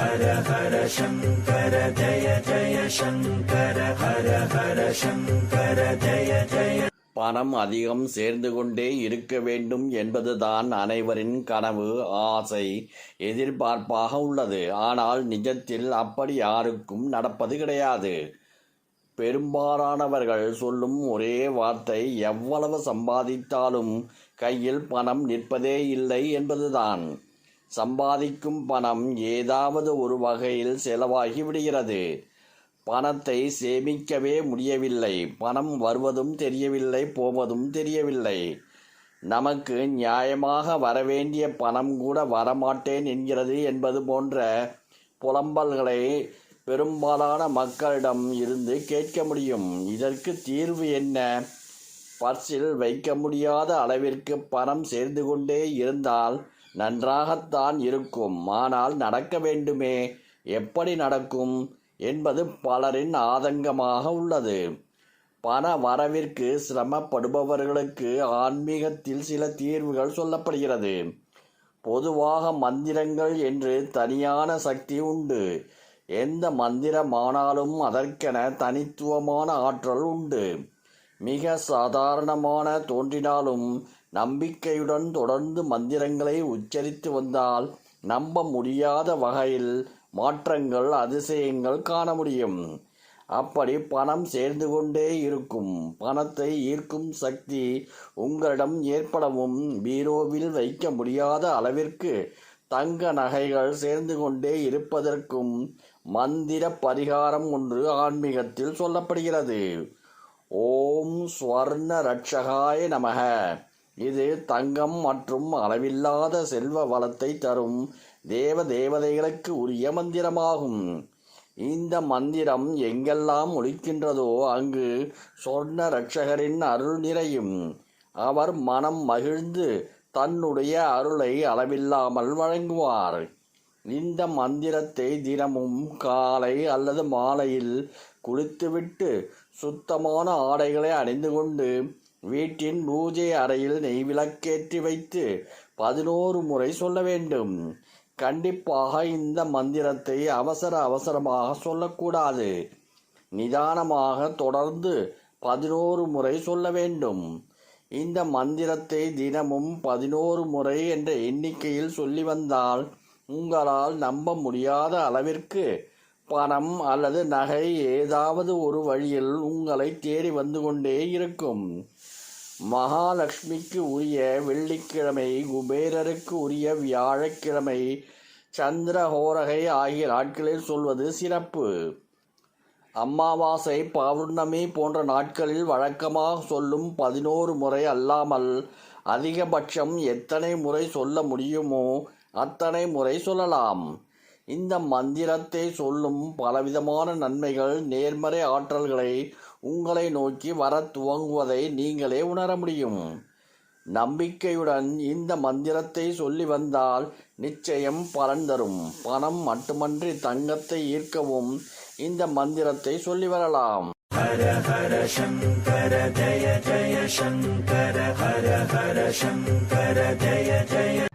ஹர ஹர சங்கர ஜய ஜய சங்கர ஹர ஹர சங்கர ஜய ஜய. பணம் அதிகம் சேர்ந்து கொண்டே இருக்க வேண்டும் என்பதுதான் அனைவரின் கனவு ஆசை எதிர்பார்ப்பாக உள்ளது. ஆனால் நிஜத்தில் அப்படி யாருக்கும் நடப்பது கிடையாது. பெரும்பாலானவர்கள் சொல்லும் ஒரே வார்த்தை எவ்வளவு சம்பாதித்தாலும் கையில் பணம் நிற்பதே இல்லை என்பதுதான். சம்பாதிக்கும் பணம் ஏதாவது ஒரு வகையில் செலவாகி விடுகிறது. பணத்தை சேமிக்கவே முடியவில்லை. பணம் வருவதும் தெரியவில்லை போவதும் தெரியவில்லை. நமக்கு நியாயமாக வரவேண்டிய பணம் கூட வரமாட்டேன் என்கிறது என்பது போன்ற புலம்பல்களை பெரும்பாலான மக்களிடம் இருந்து கேட்க முடியும். இதற்கு தீர்வு என்ன? பர்சில் வைக்க முடியாத அளவிற்கு பணம் சேர்ந்து கொண்டே இருந்தால் நன்றாகத்தான் இருக்கும். ஆனால் நடக்க வேண்டுமே? எப்படி நடக்கும்? என்பது பலரின் ஆதங்கமாக உள்ளது. பண வரவிற்கு சிரமப்படுபவர்களுக்கு ஆன்மீகத்தில் சில தீர்வுகள் சொல்லப்படுகிறது. பொதுவாக மந்திரங்கள் என்று தனியான சக்தி உண்டு. எந்த மந்திரமானாலும் அதற்கென தனித்துவமான ஆற்றல் உண்டு. மிக சாதாரணமான தோன்றினாலும் நம்பிக்கையுடன் தொடர்ந்து மந்திரங்களை உச்சரித்து வந்தால் நம்ப முடியாத வகையில் மாற்றங்கள் அதிசயங்கள் காண முடியும். அப்படி பணம் சேர்ந்து கொண்டே இருக்கும். பணத்தை ஈர்க்கும் சக்தி உங்களிடம் ஏற்படவும் பீரோவில் வைக்க முடியாத அளவிற்கு தங்க நகைகள் சேர்ந்து கொண்டே இருப்பதற்கும் மந்திர பரிகாரம் ஒன்று ஆன்மீகத்தில் சொல்லப்படுகிறது. ஓம் ஸ்வர்ண ரட்சகாய நமக. இது தங்கம் மற்றும் அளவில்லாத செல்வ வளத்தை தரும் தேவ தேவதைகளுக்கு உரிய மந்திரமாகும். இந்த மந்திரம் எங்கெல்லாம் ஒழிக்கின்றதோ அங்கு சொர்ண ரட்சகரின் அருள் நிறையும். அவர் மனம் மகிழ்ந்து தன்னுடைய அருளை அளவில்லாமல் வழங்குவார். இந்த மந்திரத்தை தினமும் காலை அல்லது மாலையில் குளித்துவிட்டு சுத்தமான ஆடைகளை அணிந்து கொண்டு வீட்டின் பூஜை அறையில் நெய் விளக்கேற்றி வைத்து பதினோரு முறை சொல்ல வேண்டும். கண்டிப்பாக இந்த மந்திரத்தை அவசர அவசரமாக சொல்லக்கூடாது. நிதானமாக தொடர்ந்து பதினோரு முறை சொல்ல வேண்டும். இந்த மந்திரத்தை தினமும் பதினோரு முறை என்ற எண்ணிக்கையில் சொல்லி வந்தால் உங்களால் நம்ப முடியாத அளவிற்கு பணம் அல்லது நகை ஏதாவது ஒரு வழியில் உங்களை தேடி வந்து கொண்டே இருக்கும். மகாலட்சுமிக்கு உரிய வெள்ளிக்கிழமை குபேரருக்கு உரிய வியாழக்கிழமை சந்திரஹோரகை ஆகிய நாட்களில் சொல்வது சிறப்பு. அமாவாசை பௌர்ணமி போன்ற நாட்களில் வழக்கமாக சொல்லும் பதினோரு முறை அல்லாமல் அதிகபட்சம் எத்தனை முறை சொல்ல முடியுமோ அத்தனை முறை சொல்லலாம். இந்த மந்திரத்தை சொல்லும் பலவிதமான நன்மைகள் நேர்மறை ஆற்றல்களை உங்களை நோக்கி வர துவங்குவதை நீங்களே உணர முடியும். நம்பிக்கையுடன் இந்த மந்திரத்தை சொல்லி வந்தால் நிச்சயம் பலன் தரும். பணம் மட்டுமன்றி தங்கத்தை ஈர்க்கவும் இந்த மந்திரத்தை சொல்லி வரலாம். ஹர ஹர சங்கர ஜய ஜய சங்கர ஹர ஹர சங்கர ஜய ஜய